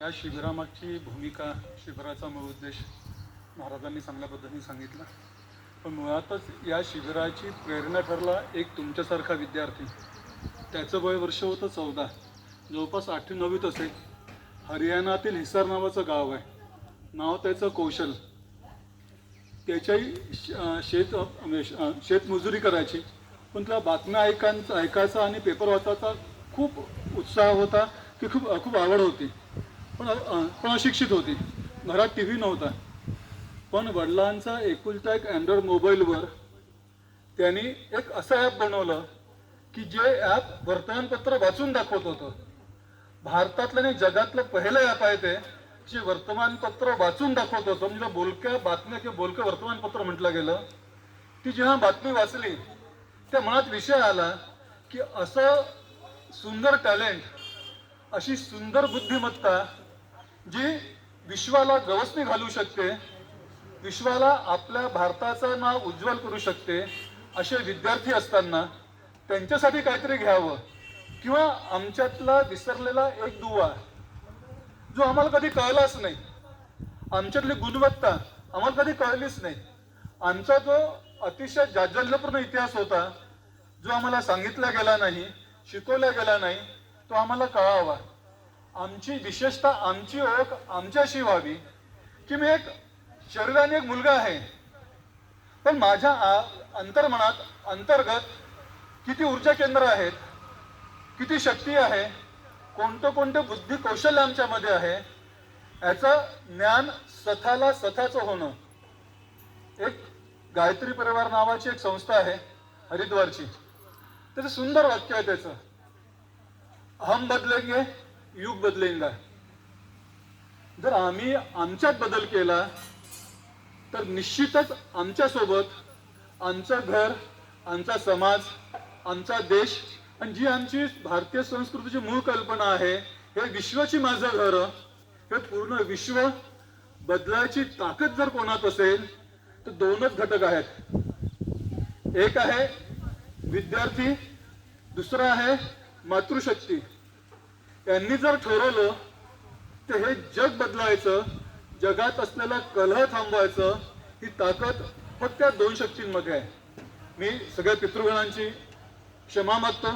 या शिबिरामागची भूमिका शिबिराचा मूळ उद्देश महाराजांनी चांगल्या पद्धतीने सांगितला. पण मुळातच या शिबिराची प्रेरणा ठरला एक तुमच्यासारखा विद्यार्थी. त्याचं वय वर्ष होतं चौदा. जवळपास आठवी नववीत असेल. हरियाणातील हिसार नावाचं गाव आहे. नाव त्याचं कौशल. त्याच्याही शेत म्हणजे, शेतमजुरी करायची. पण त्याला बातम्या ऐकायचं ऐकायचा आणि पेपर वाचायचा खूप उत्साह होता की खूप खूप आवड होती. पण पण अशिक्षित होती. घरात टी व्ही नव्हता. पण वडिलांचा एकुलता एक अँड्रॉइड मोबाईलवर त्यांनी एक असं ॲप बनवलं की जे ॲप वर्तमानपत्र वाचून दाखवत होतं. भारतातलं आणि जगातलं पहिलं ॲप आहे ते जे वर्तमानपत्र वाचून दाखवत होतं. म्हणजे बोलक्या बातम्या किंवा बोलकं वर्तमानपत्र म्हटलं गेलं. ती जेव्हा बातमी वाचली त्या मनात विषय आला की असं सुंदर टॅलेंट अशी सुंदर बुद्धिमत्ता जी विश्वाला गवसणी घालू शकते विश्वाला आपल्या भारताचं नाव उज्ज्वल करू शकते असे विद्यार्थी असताना त्यांच्यासाठी काहीतरी घ्यावं किंवा आमच्यातला विसरलेला एक दुवा जो आम्हाला कधी कळलाच नाही. आमच्यातली गुणवत्ता आम्हाला कधी कळलीच नाही. आमचा जो अतिशय जाज्वल्यपूर्ण इतिहास होता जो आम्हाला सांगितला गेला नाही शिकवला गेला नाही तो आम्हाला कळावा. आमची विशेषतः आमची ओळख आमच्याशी व्हावी. की मी एक शरीराने एक मुलगा आहे. पण माझ्या आ- अंतर्मनात अंतर्गत किती ऊर्जा केंद्र आहेत किती शक्ती आहे कोणतं कोणतं बुद्धी कौशल्य आमच्यामध्ये आहे याचं ज्ञान स्वतःला स्वतःचं होणं. एक गायत्री परिवार नावाची एक संस्था आहे हरिद्वारची. त्याचं सुंदर वाक्य आहे त्याचं. हम बदलेंगे युग बदलेंगा जर आम्ही आमच्यात बदल केला तर निश्चितच आमच्यासोबत आमचं घर आमचा समाज आमचा देश आणि जी आमची भारतीय संस्कृतीची मूळ कल्पना आहे हे विश्वाची माझं घर हे पूर्ण विश्व बदलायची ताकद जर कोणात असेल तर दोनच घटक आहेत. एक आहे विद्यार्थी दुसरा आहे मातृशक्ती. त्यांनी जर ठरवलं तर हे जग बदलायचं जगात असलेला कलह थांबवायचं ही ताकद फक्त त्या दोन शक्तींमध्ये आहे. मी सगळ्या पितृगणांची क्षमा मागतो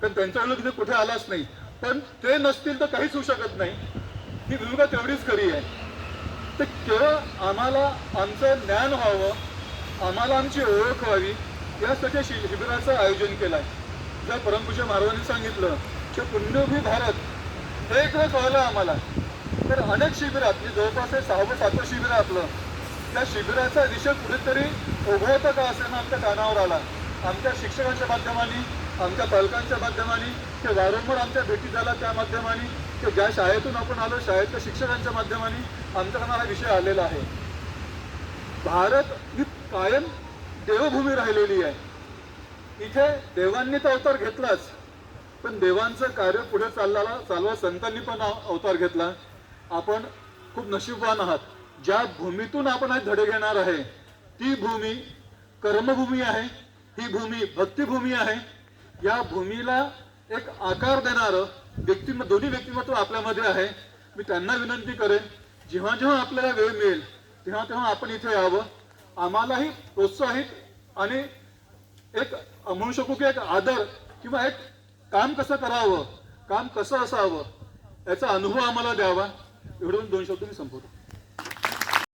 कारण त्यांच्या वेळेला तिथे कुठे आलाच नाही. पण ते नसतील तर काहीच होऊ शकत नाही. ही भूमिका तेवढीच खरी आहे. तर केवळ आम्हाला आमचं ज्ञान व्हावं आम्हाला आमची ओळख व्हावी यासाठी शि- शिबिराचं आयोजन केलं आहे ज्या परमपूज्य महाराजांनी सांगितलं की पुण्यभी भारत हे एक कळलं आम्हाला. तर अनेक शिबिरात मी जवळपास हे सहावं सातवं शिबिर आहे आपलं. त्या शिबिराचा विषय कुठेतरी ओघळतं का असे आमच्या कानावर आला. आमच्या शिक्षकांच्या माध्यमाने आमच्या पालकांच्या माध्यमाने ते वारंवार आमच्या भेटी झाला त्या माध्यमाने ते ज्या शाळेतून आपण आलो शाळेतल्या शिक्षकांच्या माध्यमाने आमच्याकडून हा विषय आलेला आहे. भारत ही कायम देवभूमी राहिलेली आहे. इथे देवांनी तर अवतार घेतलाच. पण देवांचं कार्य पुढे चालला चालवा संतांनी पण अवतार घेतला. आपण खूप नशीबवान आहात. ज्या भूमीतून आपण हे धडे घेणार आहे ती भूमी कर्मभूमी आहे ही भूमी भक्तिभूमी आहे. या भूमीला एक आकार देणारं व्यक्तिम दोन्ही व्यक्तिमत्व आपल्यामध्ये आहे. मी त्यांना विनंती करेन जेव्हा जेव्हा आपल्याला वेळ मिळेल तेव्हा तेव्हा आपण इथे यावं. आम्हालाही प्रोत्साहित आणि एक म्हणू शकू की एक आदर किंवा एक काम कसं करावं? काम कसं असावं? याचा अनुभव आम्हाला द्यावा. एवढं दोन शब्द मी संपवतो.